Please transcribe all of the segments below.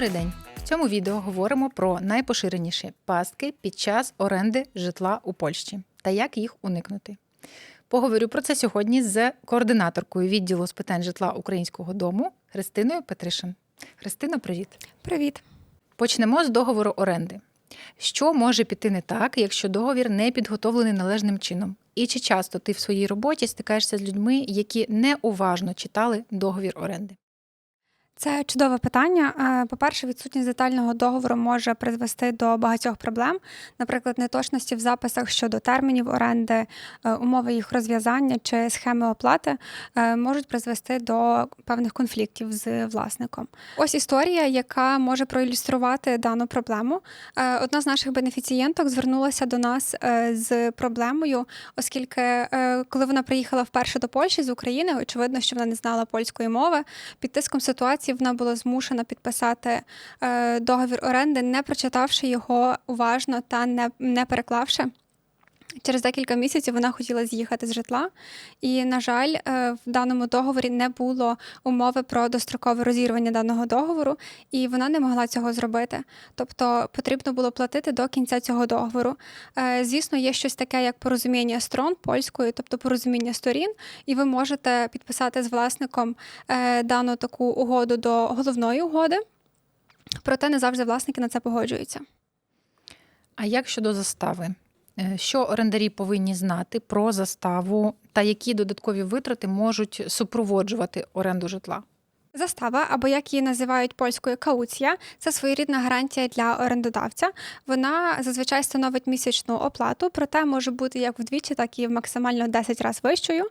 Добрий день! В цьому відео говоримо про найпоширеніші пастки під час оренди житла у Польщі та як їх уникнути. Поговорю про це сьогодні з координаторкою відділу з питань житла українського дому Христиною Петришин. Христино, привіт! Привіт. Почнемо з договору оренди. Що може піти не так, якщо договір не підготовлений належним чином? І чи часто ти в своїй роботі стикаєшся з людьми, які неуважно читали договір оренди? Це чудове питання. Е, По-перше, відсутність детального договору може призвести до багатьох проблем, наприклад, неточності в записах щодо термінів оренди, е, умови їх розв'язання чи схеми оплати е, можуть призвести до певних конфліктів з власником. Ось історія, яка може проілюструвати дану проблему. Одна з наших бенефіцієнток звернулася до нас з проблемою, оскільки коли вона приїхала вперше до Польщі з України, очевидно, що вона не знала польської мови. Під тиском ситуації вона була змушена підписати е, договір оренди, не прочитавши його уважно та не, не переклавши. Через декілька місяців вона хотіла з'їхати з житла, і, на жаль, е, в даному договорі не було умови про дострокове розірвання даного договору, і вона не могла цього зробити. Тобто потрібно було платити до кінця цього договору. Е, Звісно, є щось таке, як порозуміння сторон польською, тобто порозуміння сторін, і ви можете підписати з власником е, дану таку угоду до головної угоди. Проте не завжди власники на це погоджуються. А як щодо застави? Е, Що орендарі повинні знати про заставу та які додаткові витрати можуть супроводжувати оренду житла? Застава, або як її називають польською кауція, це своєрідна гарантія для орендодавця. Вона зазвичай становить місячну оплату, проте може бути як вдвічі, так і максимально 10 разів вищою.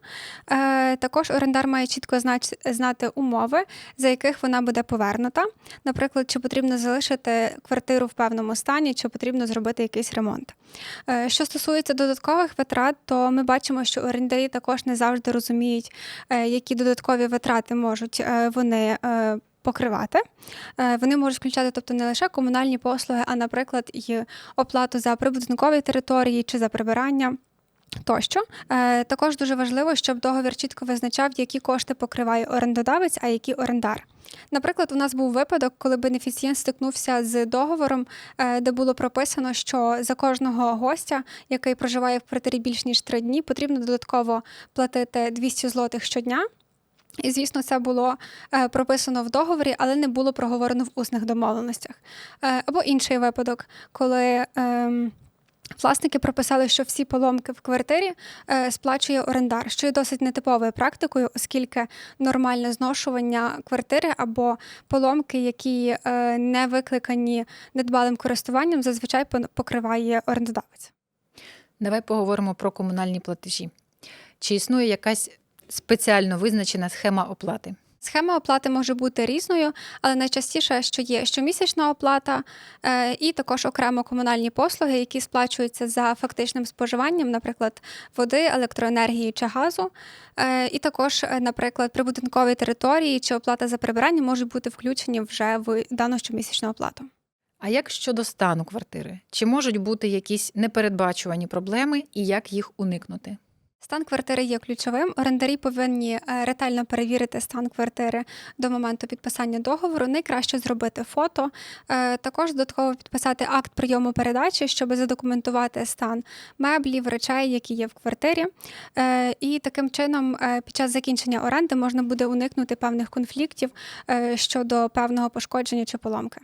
Е, також орендар має чітко знати умови, за яких вона буде повернута. Наприклад, чи потрібно залишити квартиру в певному стані, чи потрібно зробити якийсь ремонт. Е, Що стосується додаткових витрат, то ми бачимо, що орендарі також не завжди розуміють, е, які додаткові витрати можуть е, вони е, покривати. Е, Вони можуть включати, тобто не лише комунальні послуги, а, наприклад, і оплату за прибудинкові території чи за прибирання. Тощо Е, також дуже важливо, щоб договір чітко визначав, які кошти покриває орендодавець, а які орендар. Наприклад, у нас був випадок, коли бенефіцієнт стикнувся з договором, де було прописано, що за кожного гостя, який проживає в квартирі більш ніж три дні, потрібно додатково платити 200 злотих щодня. І, звісно, це було е, прописано в договорі, але не було проговорено в усних домовленостях. Е, або інший випадок, коли. ем, Власники прописали, що всі поломки в квартирі е, сплачує орендар, що є досить нетиповою практикою, оскільки нормальне зношування квартири або поломки, які не викликані недбалим користуванням, зазвичай покриває орендодавець. Давай поговоримо про комунальні платежі. Чи існує якась спеціально визначена схема оплати? Схема оплати може бути різною, але найчастіше, що є щомісячна оплата, е, і також окремо комунальні послуги, які сплачуються за фактичним споживанням, наприклад, води, електроенергії чи газу. Е, І також, е, наприклад, прибудинкові території чи оплата за прибирання можуть бути включені вже в дану щомісячну оплату. А як щодо стану квартири? Чи можуть бути якісь непередбачувані проблеми і як їх уникнути? Стан квартири є ключовим. Орендарі повинні е, ретельно перевірити стан квартири до моменту підписання договору. Найкраще зробити фото, е, також додатково підписати акт прийому передачі, щоб задокументувати стан меблів, речей, які є в квартирі. Е, І таким чином, під час закінчення оренди можна буде уникнути певних конфліктів щодо певного пошкодження чи поломки.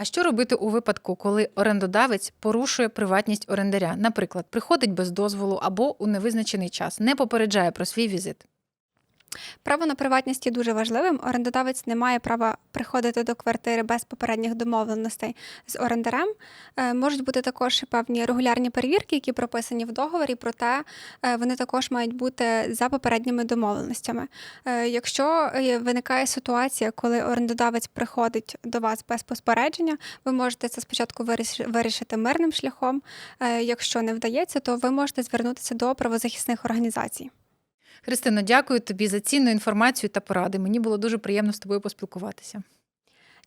А що робити у випадку, коли орендодавець порушує приватність орендаря? Наприклад, приходить без дозволу або у невизначений час, не попереджає про свій візит? Право на приватність є дуже важливим. Орендодавець не має права приходити до квартири без попередніх домовленостей з орендарем. Е, Можуть бути також певні регулярні перевірки, які прописані в договорі, проте е, вони також мають бути за попередніми домовленостями. Е, Якщо виникає ситуація, коли орендодавець приходить до вас без попередження, ви можете це спочатку виріш- вирішити мирним шляхом. Якщо не вдається, то ви можете звернутися до правозахисних організацій. Христино, дякую тобі за цінну інформацію та поради. Мені було дуже приємно з тобою поспілкуватися.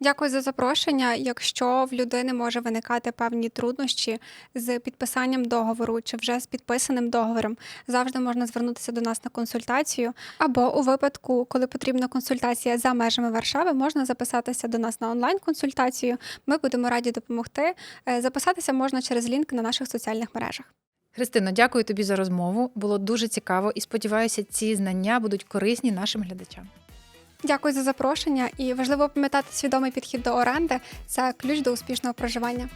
Дякую за запрошення. Якщо в людини може виникати певні труднощі з підписанням договору чи вже з підписаним договором, завжди можна звернутися до нас на консультацію. Або у випадку, коли потрібна консультація за межами Варшави, можна записатися до нас на онлайн-консультацію. Ми будемо раді допомогти. Е, Записатися можна через лінк на наших соціальних мережах. Христино, дякую тобі за розмову. Було дуже цікаво і сподіваюся, ці знання будуть корисні нашим глядачам. Дякую за запрошення і важливо пам'ятати свідомий підхід до оренди це ключ до успішного проживання.